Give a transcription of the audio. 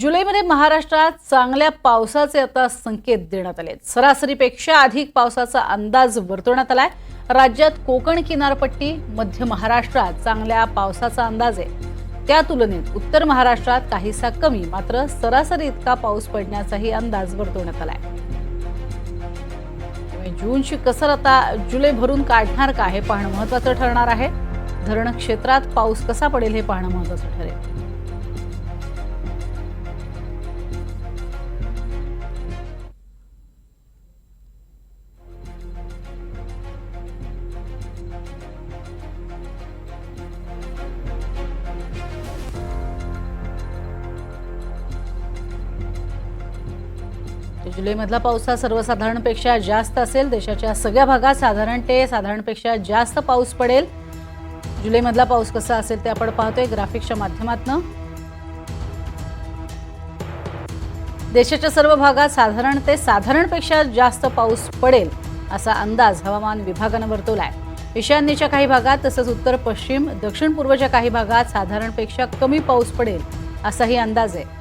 जुलैमध्ये महाराष्ट्रात चांगल्या पावसाचे आता संकेत देण्यात आले सरासरीपेक्षा अधिक पावसाचा अंदाज वर्तवण्यात आलाय. राज्यात कोकण किनारपट्टी मध्य महाराष्ट्रात चांगल्या पावसाचा अंदाज आहे. त्या तुलनेत उत्तर महाराष्ट्रात काहीसा कमी मात्र सरासरी इतका पाऊस पडण्याचाही अंदाज वर्तवण्यात आलाय. जूनची कसर आता जुलै भरून काढणार का हे पाहणं महत्वाचं ठरणार आहे. धरण क्षेत्रात पाऊस कसा पडेल हे पाहणं महत्वाचं ठरेल. जुलैमधला पाऊस हा सर्वसाधारणपेक्षा जास्त असेल. देशाच्या सगळ्या भागात साधारण ते साधारणपेक्षा जास्त पाऊस पडेल. जुलैमधला पाऊस कसा असेल ते आपण पाहतोय ग्राफिक्सच्या माध्यमातून. देशाच्या सर्व भागात साधारण ते साधारणपेक्षा जास्त पाऊस पडेल असा अंदाज हवामान विभागानं वर्तवलाय. ईशान्येच्या काही भागात तसंच उत्तर पश्चिम दक्षिण पूर्वच्या काही भागात साधारणपेक्षा कमी पाऊस पडेल असाही अंदाज आहे.